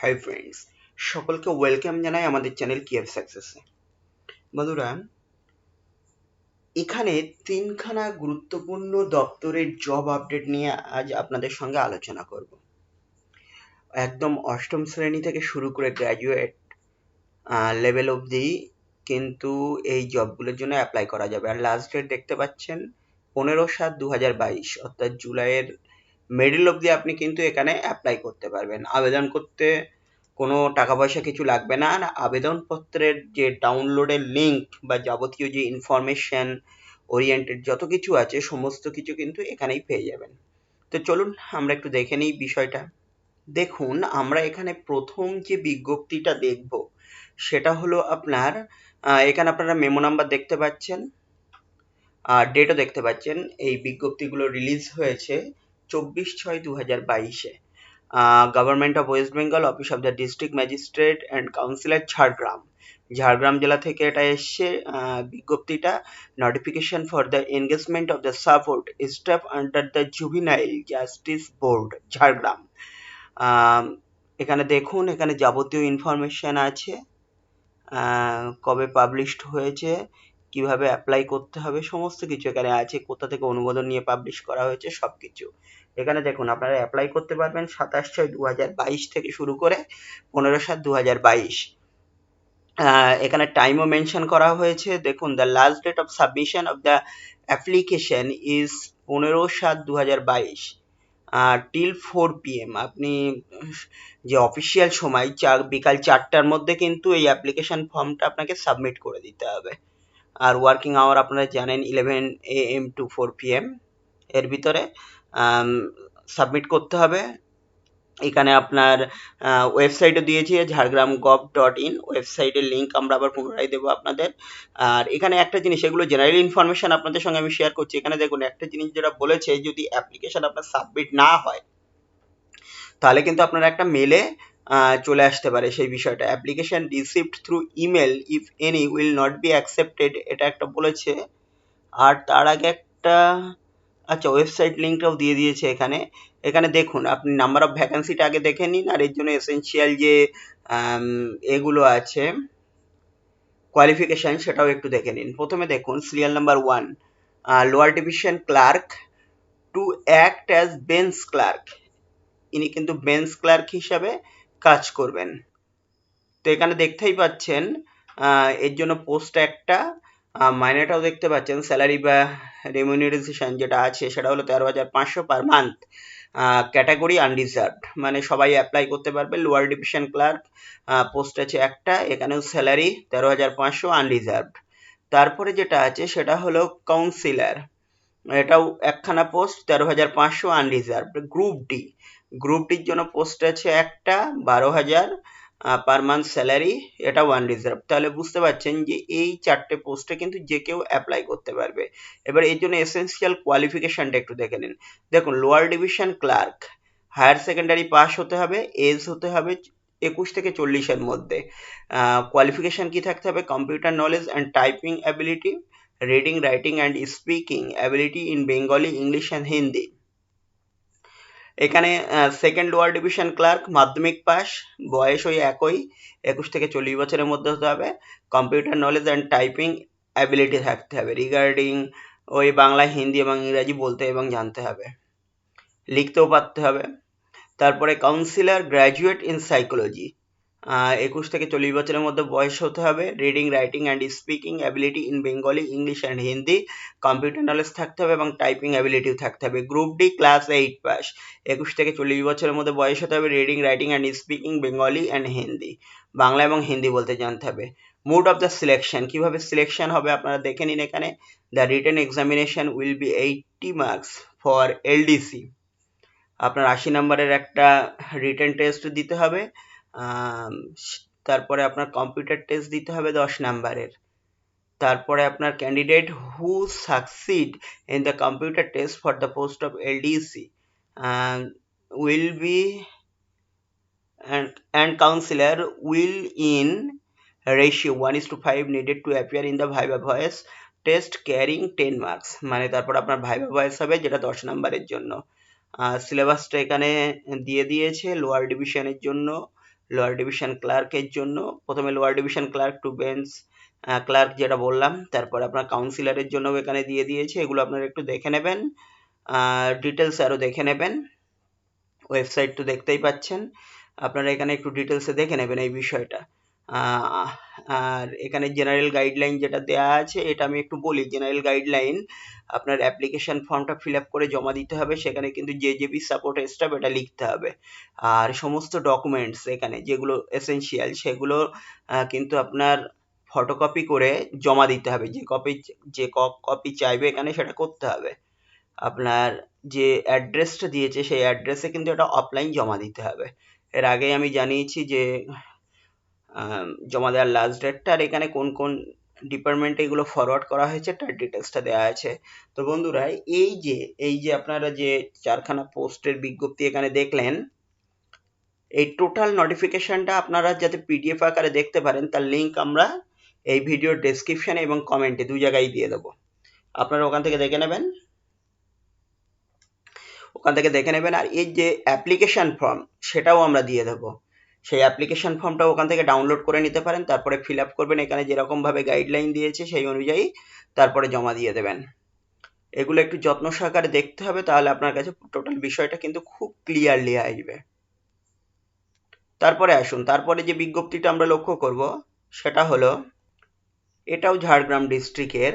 Hi friends সকলকে welcome জানাই আমাদের চ্যানেল কিএফ সাকসেসে বন্ধুরা, এখানে তিনখানা গুরুত্বপূর্ণ দপ্তরের জব আপডেট নিয়ে আজ আপনাদের সঙ্গে আলোচনা করব। একদম অষ্টম শ্রেণি থেকে শুরু করে গ্র্যাজুয়েট লেভেল অবধি কিন্তু এই জবগুলোর জন্য অ্যাপ্লাই করা যাবে। আর লাস্ট ডেট দেখতে পাচ্ছেন, পনেরো সাত দু হাজার বাইশ, অর্থাৎ জুলাইয়ের মিডল অবধি আপনি কিন্তু এখানে অ্যাপ্লাই করতে পারবেন। আবেদন করতে কোনো টাকা পয়সা কিছু লাগবে না। আর আবেদনপত্রের যে ডাউনলোডের লিঙ্ক বা যাবতীয় যে ইনফরমেশন ওরিয়েন্টেড যত কিছু আছে, সমস্ত কিছু কিন্তু এখানেই পেয়ে যাবেন। তো চলুন আমরা একটু দেখে নিই বিষয়টা। দেখুন, আমরা এখানে প্রথম যে বিজ্ঞপ্তিটা দেখব, সেটা হলো আপনার এখানে আপনারা মেমো নাম্বার দেখতে পাচ্ছেন। আর ডেটও দেখতে পাচ্ছেন। এই বিজ্ঞপ্তিগুলো রিলিজ হয়েছে চব্বিশ ছয় দু হাজার বাইশে government of West Bengal office of the district magistrate and councillor Jhargram Jhargram জেলা থেকে এটা এসছে বিজ্ঞপ্তিটা notification for the engagement of the support staff under the juvenile justice board Jhargram এখানে দেখুন, এখানে যাবতীয় ইনফরমেশন আছে কবে পাবলিশড হয়েছে কীভাবে অ্যাপ্লাই করতে হবে, সমস্ত কিছু এখানে আছে, কোথা থেকে অনুমোদন নিয়ে পাবলিশ করা হয়েছে সব কিছু এখানে দেখুন, আপনারা অ্যাপ্লাই করতে পারবেন সাতাশ ছয় দু থেকে শুরু করে পনেরো সাত দু এখানে টাইমও মেনশন করা হয়েছে। দেখুন the last date of submission of the application is পনেরো সাত দু টিল ফোর পিএম আপনি যে অফিসিয়াল সময়, চার, বিকাল চারটার মধ্যে কিন্তু এই অ্যাপ্লিকেশন ফর্মটা আপনাকে সাবমিট করে দিতে হবে। আর ওয়ার্কিং আওয়ার আপনারা জানেন eleven A M to four P M এর ভিতরে সাবমিট করতে হবে। এখানে আপনার ওয়েবসাইটও দিয়েছি, ঝাড়গ্রাম গভ ডট ইন ওয়েবসাইটের লিঙ্ক আমরা আবার পুনরায় দেবো আপনাদের। আর এখানে একটা জিনিস, এগুলো জেনারেল ইনফরমেশন আপনাদের সঙ্গে আমি শেয়ার করছি। এখানে দেখুন, একটা জিনিস যেটা বলেছে, যদি অ্যাপ্লিকেশন আপনার সাবমিট না হয়, তাহলে কিন্তু আপনার একটা মেলে চলে আসতে পারে সেই বিষয়টা। Application received through email if any will not be accepted এটা একটা বলেছে। আর তার আগে একটা আচ্ছা ওয়েবসাইট লিঙ্কটাও দিয়ে দিয়েছে এখানে। এখানে দেখুন, আপনি নাম্বার অফ ভ্যাকেন্সিটা আগে দেখে নিন, আর এর জন্য এসেন্সিয়াল যে এগুলো আছে কোয়ালিফিকেশান সেটাও একটু দেখে নিন। প্রথমে দেখুন serial number one lower division clerk to act as bench clerk ইনি কিন্তু বেঞ্চ ক্লার্ক হিসাবে কাজ করবেন। তো এখানে দেখতেই পাচ্ছেন এর জন্য পোস্ট একটা মাইনেটাও দেখতে পাচ্ছেন স্যালারি বা রেমিউনারাইজেশন যেটা আছে সেটা হলো তেরো হাজার পাঁচশো পার মান্থ ক্যাটাগরি আনরিজার্ভড মানে সবাই অ্যাপ্লাই করতে পারবে লোয়ার ডিভিশন ক্লার্ক পোস্ট আছে একটা, এখানেও স্যালারি তেরো হাজার পাঁচশো আনরিজার্ভড তারপরে যেটা আছে সেটা হলো কাউন্সিলার এটাও একখানা পোস্ট তেরো হাজার পাঁচশো আনরিজার্ভড গ্রুপ ডি গ্রুপ ডির জন্য পোস্ট আছে একটা, বারো হাজার পার মান্থ স্যালারি এটা ওয়ান রিজার্ভ তাহলে বুঝতে পারছেন যে এই চারটে পোস্টে কিন্তু যে কেউ অ্যাপ্লাই করতে পারবে। এবার এর জন্য এসেন্সিয়াল কোয়ালিফিকেশনটা একটু দেখে নিন। দেখুন lower division clerk higher secondary pass হতে হবে এজ হতে হবে একুশ থেকে চল্লিশের মধ্যে। কোয়ালিফিকেশান কি থাকতে হবে? Computer knowledge and typing ability reading writing and speaking ability in Bengali English and Hindi এখানে second lower division clerk Madhyamik pass বয়স ওই একই, একুশ থেকে চল্লিশ বছরের মধ্যে হতে হবে। Computer knowledge and typing ability থাকতে হবে। রিগার্ডিং ওই বাংলা, হিন্দি এবং ইংরাজি বলতে এবং জানতে হবে। লিখতেও পারতে হবে। তারপরে কাউন্সিলর গ্র্যাজুয়েট ইন সাইকোলজি একুশ থেকে চল্লিশ বছরের মধ্যে বয়স হতে হবে। Reading writing and speaking ability in Bengali English and Hindi computer knowledge থাকতে হবে এবং টাইপিং অ্যাবিলিটিও থাকতে হবে। Group D class eight pass একুশ থেকে চল্লিশ বছরের মধ্যে বয়স হতে হবে reading writing and speaking Bengali and Hindi Bangla এবং হিন্দি বলতে জানতে হবে। মুড অফ দ্য সিলেকশন কীভাবে সিলেকশন হবে আপনারা দেখে নিন এখানে। The written examination will be eighty marks for LDC আপনার আশি নম্বরের একটা রিটেন টেস্ট দিতে হবে। তারপরে আপনার কম্পিউটার টেস্ট দিতে হবে দশ নাম্বারের। তারপরে আপনার candidate who succeed in the computer test for the post of LDC will be and counselor will in ratio 1 is to 5 needed to appear in the viva voice test carrying 10 marks মানে তারপর আপনার viva voice হবে যেটা দশ নাম্বারের জন্য। সিলেবাসটা এখানে দিয়ে দিয়েছে লোয়ার ডিভিশনের জন্য। লোয়ার ডিভিশন ক্লার্কের জন্য। প্রথমে lower division clerk to bench clerk যেটা বললাম, তারপরে আপনার কাউন্সিলারের জন্য এখানে দিয়ে দিয়েছে, এগুলো আপনারা একটু দেখে নেবেন। ডিটেলস আরও দেখে নেবেন ওয়েবসাইট তো দেখতেই পাচ্ছেন। আপনারা এখানে একটু ডিটেলসে দেখে নেবেন এই বিষয়টা। আর এখানে জেনারেল গাইডলাইন যেটা দেওয়া আছে, এটা আমি একটু বলি। জেনারেল গাইডলাইন আপনার অ্যাপ্লিকেশন ফর্মটা ফিল আপ করে জমা দিতে হবে। সেখানে কিন্তু যে যে বি সাপোর্ট স্টাফ এটা লিখতে হবে। আর সমস্ত ডকুমেন্টস এখানে যেগুলো এসেনশিয়াল সেগুলো কিন্তু আপনার ফটোকপি করে জমা দিতে হবে। যে কপি যে কপি চাইবে এখানে সেটা করতে হবে। আপনার যে অ্যাড্রেসটা দিয়েছে, সেই অ্যাড্রেসে কিন্তু এটা অফলাইন জমা দিতে হবে। এর আগে আমি জানিয়েছি যে জমা দেওয়ার লাস্ট ডেটটা আর এখানে কোন কোন ডিপার্টমেন্টে এগুলো ফরওয়ার্ড করা হয়েছে তার ডিটেলসটা দেওয়া আছে। তো বন্ধুরা, এই যে এই যে আপনারা যে চারখানা পোস্টের বিজ্ঞপ্তি এখানে দেখলেন, এই টোটাল নোটিফিকেশনটা আপনারা যাতে পিডিএফ আকারে দেখতে পারেন, তার লিঙ্ক আমরা এই ভিডিওর ডেসক্রিপশানে এবং কমেন্টে দু জায়গায় দিয়ে দেবো। আপনারা ওখান থেকে দেখে নেবেন। ওখান থেকে দেখে নেবেন আর এই যে অ্যাপ্লিকেশান ফর্ম সেটাও আমরা দিয়ে দেবো। সেই অ্যাপ্লিকেশন ফর্মটা ওখান থেকে ডাউনলোড করে নিতে পারেন, তারপরে ফিল আপ করবেন, এখানে যেরকমভাবে গাইডলাইন দিয়েছে সেই অনুযায়ী তারপরে জমা দিয়ে দেবেন। এগুলো একটু যত্ন সহকারে দেখতে হবে, তাহলে আপনার কাছে টোটাল বিষয়টা কিন্তু খুব ক্লিয়ারলি আসবে। তারপরে আসুন, তারপরে যে বিজ্ঞপ্তিটা আমরা লক্ষ্য করব, সেটা হলো, এটাও ঝাড়গ্রাম ডিস্ট্রিক্টের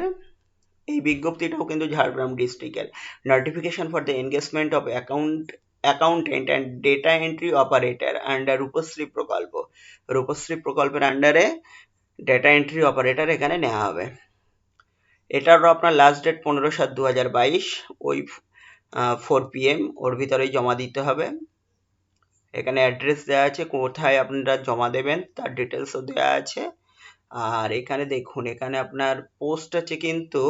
এই বিজ্ঞপ্তিটাও কিন্তু ঝাড়গ্রাম ডিস্ট্রিক্টের notification for the engagement of account accountant and data entry operator under Rupashree প্রকল্প রূপশ্রী প্রকল্পের আন্ডারে ডেটা এন্ট্রি অপারেটর এখানে নেওয়া হবে। এটারও আপনার লাস্ট ডেট পনেরো সাত দু হাজার বাইশ, ওই ফোর পিএম ওর ভিতরেই জমা দিতে হবে। এখানে অ্যাড্রেস দেওয়া আছে, কোথায় আপনারা জমা দেবেন, তার ডিটেলসও দেওয়া আছে। আর এখানে দেখুন, এখানে আপনার পোস্ট আছে কিন্তু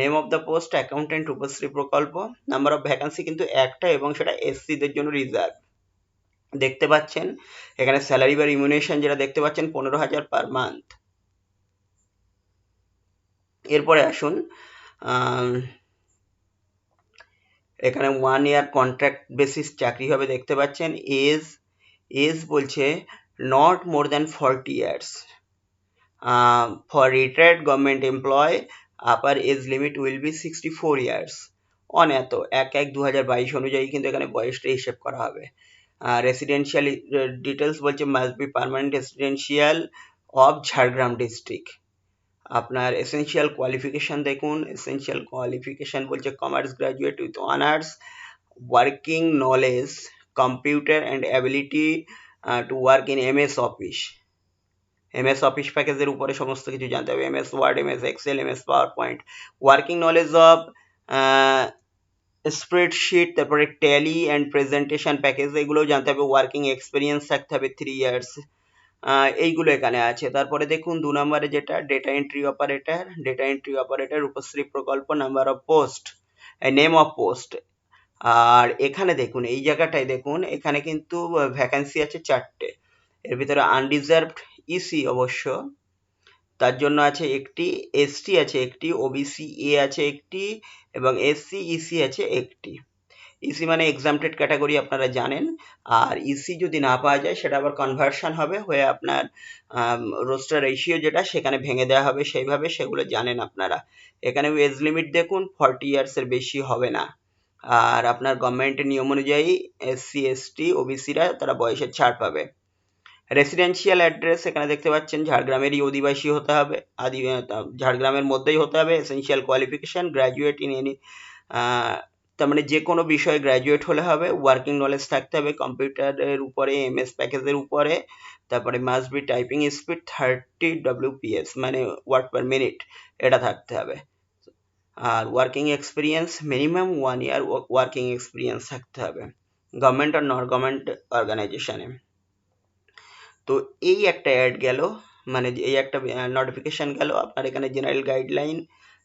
name of the post accountant Rupashree প্রকল্প নাম্বার অফ ভ্যাকান্সি কিন্তু একটা এবং সেটা এসসিদের জন্য রিজার্ভ দেখতে পাচ্ছেন, এখানে স্যালারি বা রিমুনেশন যেটা দেখতে পাচ্ছেন, পনেরো হাজার পার মান্থ এরপরে আসুন এখানে ওয়ান ইয়ার কন্ট্রাক্ট বেসিস চাকরি হবে দেখতে পাচ্ছেন। এজ এজ বলছে not more than forty years for retired government employee upper age limit will be sixty four years on এত এক এক দু হাজার বাইশ অনুযায়ী কিন্তু এখানে বয়সটা হিসেব করা হবে। রেসিডেন্সিয়াল ডিটেলস বলছে must be permanent residential of Jhargram district আপনার এসেনশিয়াল কোয়ালিফিকেশান দেখুন। এসেনশিয়াল কোয়ালিফিকেশান বলছে commerce graduate with honours working knowledge computer and ability to work in M S office M S office প্যাকেজের উপরে সমস্ত কিছু জানতে হবে। M S word M S excel M S PowerPoint working knowledge of spreadsheet তারপরে tally and presentation package এগুলোও জানতে হবে। ওয়ার্কিং এক্সপিরিয়েন্স থাকতে হবে থ্রি ইয়ার্স এইগুলো এখানে আছে। তারপরে দেখুন দু নম্বরে যেটা data entry operator data entry operator Rupashree প্রকল্প number of post name of post আর এখানে দেখুন, এই জায়গাটায় দেখুন, এখানে কিন্তু ভ্যাকান্সি আছে চারটে। এর ভিতরে আনডিজার্ভড ইসি অবশ্য। তার জন্য আছে একটি এসটি আছে, একটি ওবিসি এ আছে একটি এবং এসসি ইসি আছে একটি। ইসি মানে এক্সামটেড ক্যাটাগরি আপনারা জানেন। আর ইসি যদি না পাওয়া যায়, সেটা আবার কনভার্সন হবে হয়ে আপনার রোস্টার রেশিও যেটা, সেখানে ভেঙে দেওয়া হবে। সেইভাবে সেগুলো জানেন আপনারা। এখানে এজ লিমিট দেখুন ফর্টি ইয়ার্সের বেশি হবে না। আর আপনার গভর্নমেন্টের নিয়ম অনুযায়ী এসসি এসটি ওবিসিরা তারা বয়সের ছাড় পাবে। রেসিডেন্সিয়াল অ্যাড্রেস এখানে দেখতে পাচ্ছেন, ঝাড়গ্রামেরই অধিবাসী হতে হবে। আদি ঝাড়গ্রামের মধ্যেই হতে হবে essential qualification graduate in any তার মানে যে কোনো বিষয়ে গ্র্যাজুয়েট হলে হবে ওয়ার্কিং নলেজ থাকতে হবে কম্পিউটারের উপরে এম এস প্যাকেজের উপরে, তারপরে must be typing speed thirty WPS মানে ওয়ার্ড পার মিনিট এটা থাকতে হবে। আর working experience minimum one year working experience থাকতে হবে গভর্নমেন্ট আর নন গভর্নমেন্ট অর্গানাইজেশনে তো এই একটা অ্যাড গেল মানে এই একটা নোটিফিকেশান গেল, আপনার এখানে জেনারেল গাইডলাইন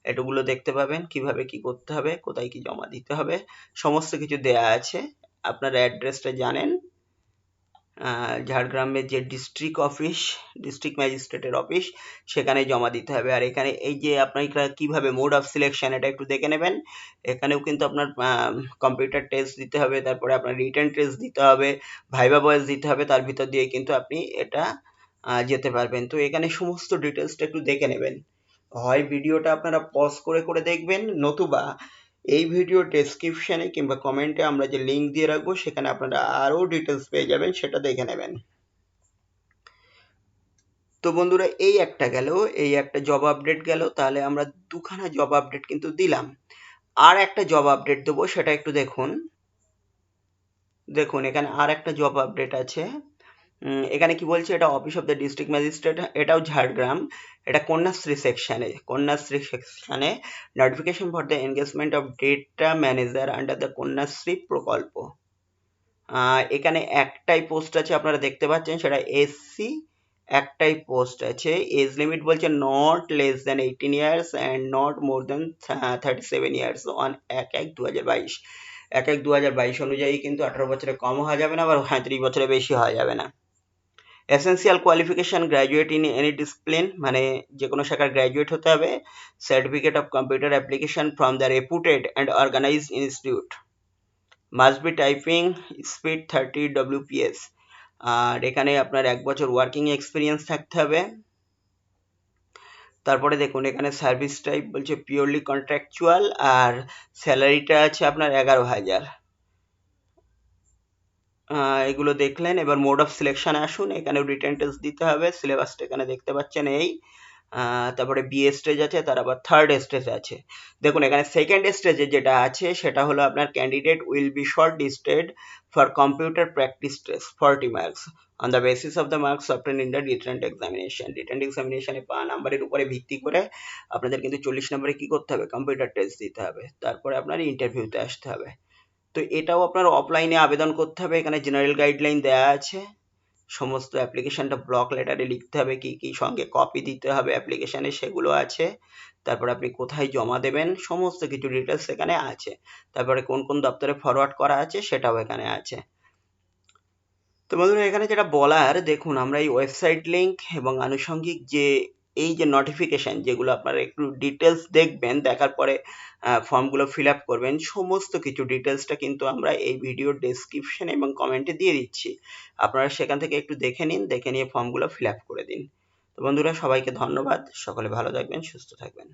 এটুগুলো দেখতে পাবেন, কীভাবে কি করতে হবে, কোথায় কি জমা দিতে হবে, সমস্ত কিছু দেয়া আছে, আপনারা অ্যাড্রেসটা জানেন ঝাড়গ্রামের যে ডিস্ট্রিক্ট অফিস ডিস্ট্রিক্ট ম্যাজিস্ট্রেটের অফিস সেখানে জমা দিতে হবে। আর এখানে এই যে আপনারা কীভাবে মোড অফ সিলেকশন এটা একটু দেখে নেবেন। এখানেও কিন্তু আপনার কম্পিউটার টেস্ট দিতে হবে, তারপরে আপনার রিটার্ন টেস্ট দিতে হবে ভাইবা ভয়েস দিতে হবে, তার ভিতর দিয়ে কিন্তু আপনি এটা যেতে পারবেন। তো এখানে সমস্ত ডিটেলসটা একটু দেখে নেবেন। হয় ভিডিওটা আপনারা পজ করে করে দেখবেন, নতুবা এই ভিডিও ডেসক্রিপশনে কিংবা কমেন্টে আমরা যে লিঙ্ক দিয়ে রাখব, সেখানে আপনারা আরও ডিটেলস পেয়ে যাবেন, সেটা দেখে নেবেন। তো বন্ধুরা, এই একটা গেল, এই একটা জব আপডেট গেল, তাহলে আমরা দুখানা জব আপডেট কিন্তু দিলাম। আর একটা জব আপডেট দেবো, সেটা একটু দেখুন। দেখুন, এখানে আর একটা জব আপডেট আছে। এখানে কি বলছে? এটা office of the district magistrate এটাও ঝাড়গ্রাম। এটা কন্যাশ্রী সেকশনে কন্যাশ্রী সেকশানে notification for the engagement of data manager under the Kanyashree প্রকল্প। এখানে একটাই পোস্ট আছে, আপনারা দেখতে পাচ্ছেন, সেটা এসসি একটাই পোস্ট আছে। এজ লিমিট বলছে not less than eighteen years and not more than thirty seven years on এক এক দু হাজার বাইশ। এক এক দু হাজার বাইশ অনুযায়ী কিন্তু আঠারো বছরে কম হওয়া যাবে না, আবার পঁয়ত্রিশ বছরে বেশি হওয়া যাবে না। Essential qualification graduate in any discipline মানে যে কোনো শাখার গ্র্যাজুয়েট হতে হবে certificate of computer application from the reputed and organised institute must be typing speed thirty WPS আর এখানে আপনার এক বছর ওয়ার্কিং এক্সপিরিয়েন্স থাকতে হবে। তারপরে দেখুন, এখানে সার্ভিস টাইপ বলছে পিওরলি কন্ট্রাকচুয়াল আর স্যালারিটা আছে আপনার এগারো হাজার। এগুলো দেখলেন। এবার মোড অফ সিলেকশনে আসুন। এখানে রিটেন টেস্ট দিতে হবে। সিলেবাসটা এখানে দেখতে পাচ্ছেন এই। তারপরে বি স্টেজ আছে, তার আবার থার্ড স্টেজ আছে। দেখুন, এখানে সেকেন্ড স্টেজে যেটা আছে, সেটা হলো আপনার candidate will be shortlisted for computer practice test forty marks on the basis of the marks obtain in the written examination written এক্সামিনেশনে পাওয়া নাম্বারের উপরে ভিত্তি করে আপনাদের কিন্তু চল্লিশ নম্বরে কি করতে হবে? কম্পিউটার টেস্ট দিতে হবে। তারপরে আপনার ইন্টারভিউতে আসতে হবে। তো এটাও আপনার অফলাইনে আবেদন করতে হবে। এখানে জেনারেল গাইডলাইন দেওয়া আছে। সমস্ত অ্যাপ্লিকেশনটা ব্লক লেটারে লিখতে হবে, কি কি সঙ্গে কপি দিতে হবে অ্যাপ্লিকেশানে সেগুলো আছে। তারপর আপনি কোথায় জমা দেবেন, সমস্ত কিছু ডিটেলস এখানে আছে। তারপরে কোন কোন দপ্তরে ফরওয়ার্ড করা আছে সেটাও এখানে আছে। তো বন্ধুরা, এখানে যেটা বলার, দেখুন আমরা এই ওয়েবসাইট লিঙ্ক এবং আনুষঙ্গিক যে এই যে নোটিফিকেশান যেগুলো আপনারা একটু ডিটেলস দেখবেন, দেখার পরে ফর্মগুলো ফিল আপ করবেন, সমস্ত কিছু ডিটেলসটা কিন্তু আমরা এই ভিডিও ডেসক্রিপশন এবং কমেন্টে দিয়ে দিচ্ছি। আপনারা সেখান থেকে একটু দেখে নিন, দেখে নিয়ে ফর্মগুলো ফিল আপ করে দিন। তো বন্ধুরা, সবাইকে ধন্যবাদ। সকলে ভালো থাকবেন, সুস্থ থাকবেন।